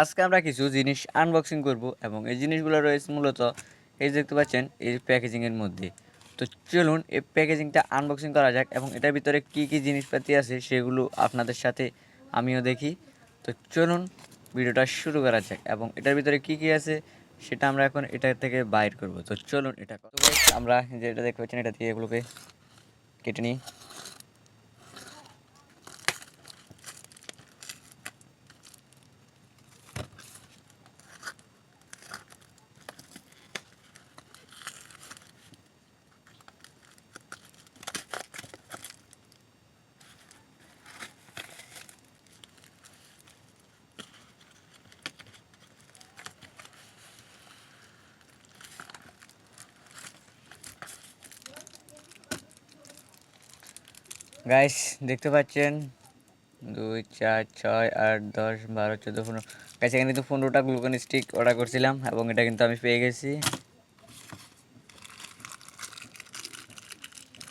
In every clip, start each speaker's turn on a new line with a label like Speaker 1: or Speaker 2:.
Speaker 1: আজকে আমরা কিছু জিনিস আনবক্সিং করব এবং এই জিনিসগুলো রয়েছে মূলত এই দেখতে পাচ্ছেন, এই প্যাকেজিংয়ের মধ্যে। তো চলুন এই প্যাকেজিংটা আনবক্সিং করা যাক এবং এটার ভিতরে কি কি জিনিসপাতি আছে সেগুলো আপনাদের সাথে আমিও দেখি। তো চলুন ভিডিওটা শুরু করা যাক এবং এটার ভিতরে কি কি আছে সেটা আমরা এখন এটা থেকে বাইর করব। তো চলুন এটা। আমরা যে এটা দেখতে পাচ্ছেন, এটা দিয়ে এগুলোকে কেটে নিই। গাইস দেখতে পাচ্ছেন? দুই, চার, ছয়, আট, দশ, বারো, চোদ্দ, পনেরো। গাইস এখানে কিন্তু পনেরোটা গ্লুকন স্টিক অর্ডার করছিলাম এবং এটা কিন্তু আমি পেয়ে গেছি।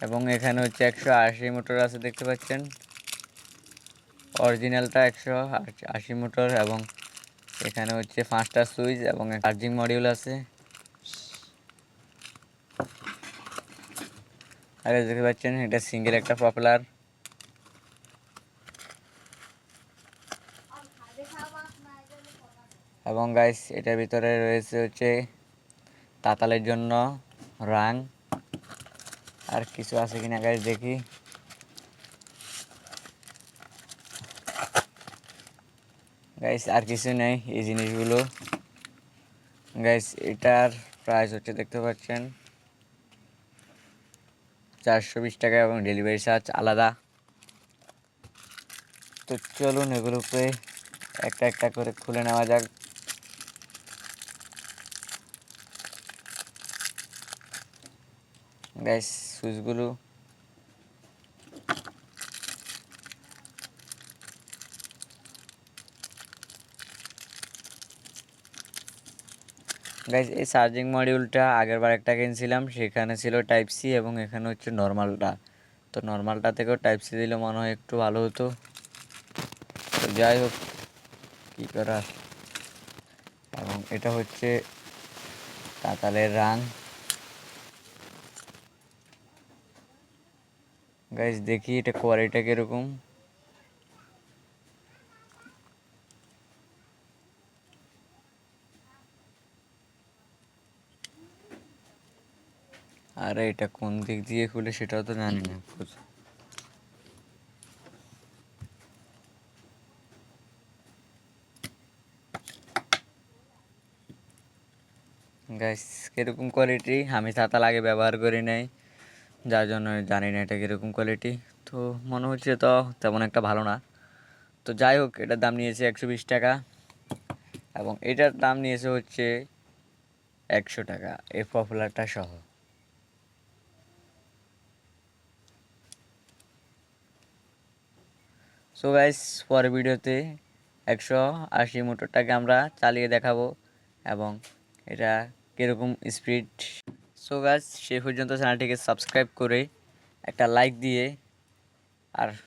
Speaker 1: এবং এখানে হচ্ছে একশো আশি মোটর আছে, দেখতে পাচ্ছেন? অরিজিনালটা একশো আশি মোটর এবং এখানে হচ্ছে পাঁচটা সুইচ এবং চার্জিং মডিউল আছে। আগে দেখতে পাচ্ছেন, এটা সিঙ্গেল একটা পপুলার এবং গাইস এটার ভিতরে রয়েছে হচ্ছে তাতালের জন্য রাং। আর কিছু আছে কিনা গাইস দেখি। গাইস আর কিছু নেই এই জিনিসগুলো। গাইস এটার প্রাইস হচ্ছে, দেখতে পাচ্ছেন। চারশো বিশ টাকা এবং ডেলিভারি চার্জ আলাদা। তো চলুন এগুলোকে একটা একটা করে খুলে নেওয়া যাক। গ্যাস সুইচগুলো গাইজ এই চার্জিং মডিউলটা আগের বার একটা কিনছিলাম, সেখানে ছিল টাইপ সি এবং এখানে হচ্ছে নর্মালটা তো নর্মালটা থেকেও টাইপ সি দিলে মনে হয় একটু ভালো হতো। তো যাই হোক, কী করার এবং এটা হচ্ছে তাতালের রাং। গাইজ দেখি এটা কোয়ালিটিটা কীরকম। আরে এটা কোন দিক দিয়ে খুলে সেটাও তো জানি না গাইস কীরকম কোয়ালিটি আমি তাতাল লাগে ব্যবহার করি নাই, যার জন্য জানি না এটা কীরকম কোয়ালিটি তো মনে হচ্ছে তো তেমন একটা ভালো না। তো যাই হোক, এটার দাম নিয়েছে একশো বিশ টাকা এবং এটার দাম নিয়েছে হচ্ছে একশো টাকা, এই পপুলারটা সহ। সো গাইস পরের ভিডিওতে একশো আশি মোটরটাকে আমরা চালিয়ে দেখাবো এবং এটা কীরকম স্পিড সো গাইস সে পর্যন্ত চ্যানেলটিকে সাবস্ক্রাইব করে একটা লাইক দিয়ে আর